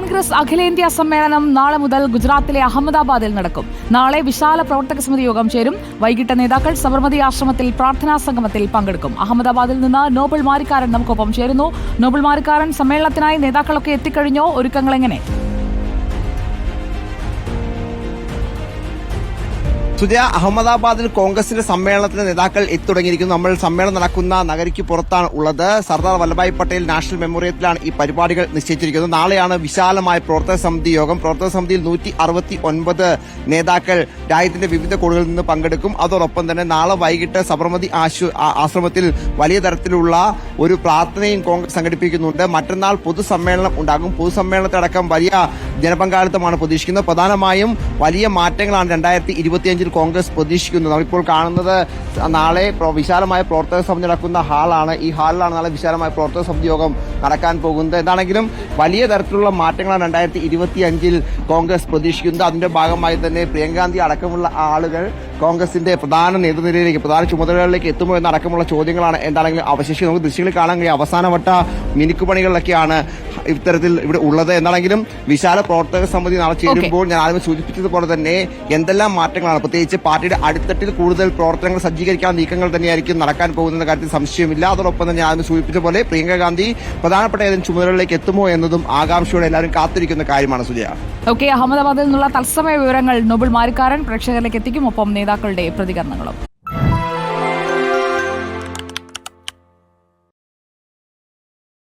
കോൺഗ്രസ് അഖിലേന്ത്യാ സമ്മേളനം നാളെ മുതൽ ഗുജറാത്തിലെ അഹമ്മദാബാദിൽ നടക്കും. നാളെ വിശാല പ്രവർത്തക സമിതി യോഗം ചേരും. വൈകിട്ട് നേതാക്കൾ സബർമതി ആശ്രമത്തിൽ പ്രാർത്ഥനാ സംഗമത്തിൽ പങ്കെടുക്കും. അഹമ്മദാബാദിൽ നിന്ന് നോബൽ മാരിക്കാരൻ നമുക്കൊപ്പം ചേരുന്നു. നോബൽ മാരിക്കാരൻ സമ്മേളനത്തിനായി നേതാക്കളൊക്കെ എത്തിക്കഴിഞ്ഞോ? ഒരുക്കങ്ങൾ എങ്ങനെ സുജയ അഹമ്മദാബാദിൽ കോൺഗ്രസിന്റെ സമ്മേളനത്തിന് നേതാക്കൾ എത്തിത്തുടങ്ങിയിരിക്കുന്നു. നമ്മൾ സമ്മേളനം നടക്കുന്ന നഗരിക്ക് പുറത്താണ് ഉള്ളത്. സർദാർ വല്ലഭായ് പട്ടേൽ നാഷണൽ മെമ്മോറിയത്തിലാണ് ഈ പരിപാടികൾ നിശ്ചയിച്ചിരിക്കുന്നത്. നാളെയാണ് വിശാലമായ പ്രവർത്തക സമിതി യോഗം. പ്രവർത്തക സമിതിയിൽ നൂറ്റി അറുപത്തി ഒൻപത് നേതാക്കൾ രാജ്യത്തിന്റെ വിവിധ കോണുകളിൽ നിന്ന് പങ്കെടുക്കും. അതോടൊപ്പം തന്നെ നാളെ വൈകിട്ട് സബർമതി ആശു ആശ്രമത്തിൽ വലിയ തരത്തിലുള്ള ഒരു പ്രാർത്ഥനയും കോൺഗ്രസ് സംഘടിപ്പിക്കുന്നുണ്ട്. മറ്റന്നാൾ പൊതുസമ്മേളനം ഉണ്ടാകും. പൊതുസമ്മേളനത്തിലടക്കം വലിയ ജനപങ്കാളിത്തമാണ് പ്രതീക്ഷിക്കുന്നത്. പ്രധാനമായും വലിയ മാറ്റങ്ങളാണ് രണ്ടായിരത്തി ഇരുപത്തിയഞ്ചിൽ കോൺഗ്രസ് പ്രതീക്ഷിക്കുന്നത്. നമ്മളിപ്പോൾ കാണുന്നത് നാളെ വിശാലമായ പ്രവർത്തക സമിതി നടക്കുന്ന ഹാളാണ്. ഈ ഹാളിലാണ് നാളെ വിശാലമായ പ്രവർത്തക സമിതി യോഗം നടക്കാൻ പോകുന്നത്. എന്താണെങ്കിലും വലിയ തരത്തിലുള്ള മാറ്റങ്ങളാണ് രണ്ടായിരത്തി ഇരുപത്തിയഞ്ചിൽ കോൺഗ്രസ് പ്രതീക്ഷിക്കുന്നത്. അതിന്റെ ഭാഗമായി തന്നെ പ്രിയങ്കാന്തി അടക്കമുള്ള ആളുകൾ കോൺഗ്രസിന്റെ പ്രധാന നേതൃനിരയിലേക്ക് പ്രധാന ചുമതലകളിലേക്ക് എത്തുമോ എന്നടക്കമുള്ള ചോദ്യങ്ങളാണ് എന്താണെങ്കിലും അവശേഷിച്ച് നമുക്ക് ദൃശ്യങ്ങളിൽ കാണാൻ കഴിയും. അവസാനവട്ട മിനുക്കുപണികളിലൊക്കെയാണ് ഇത്തരത്തിൽ ഇവിടെ ഉള്ളത്. എന്നാണെങ്കിലും വിശാല പ്രവർത്തക സമിതി നാളെ ചേരുമ്പോൾ ഞാൻ ആദ്യം സൂചിപ്പിച്ചതുപോലെ തന്നെ എന്തെല്ലാം മാറ്റങ്ങളാണ്. പ്രത്യേകിച്ച് പാർട്ടിയുടെ അടിത്തട്ടിൽ കൂടുതൽ പ്രവർത്തനങ്ങൾ സജ്ജീകരിക്കാൻ നീക്കങ്ങൾ തന്നെയായിരിക്കും നടക്കാൻ പോകുന്ന കാര്യത്തിൽ സംശയമില്ല. അതോടൊപ്പം തന്നെ ആദ്യം സൂചിപ്പിച്ച പോലെ പ്രിയങ്ക ഗാന്ധി പ്രധാനപ്പെട്ട ഏതെങ്കിലും ചുമതലകളിലേക്ക് എത്തുമോ എന്നതും ആകാംക്ഷയോടെ എല്ലാവരും കാത്തിരിക്കുന്ന കാര്യമാണ്. സുജയ. ഓക്കെ അഹമ്മദാബാദിൽ നിന്നുള്ള തത്സമയ വിവരങ്ങൾ നോബിൾ മാരിക്കാരൻ പ്രേക്ഷകരിലേക്ക് എത്തിക്കും. ഒപ്പം നേതാക്കളുടെ പ്രതികരണങ്ങളും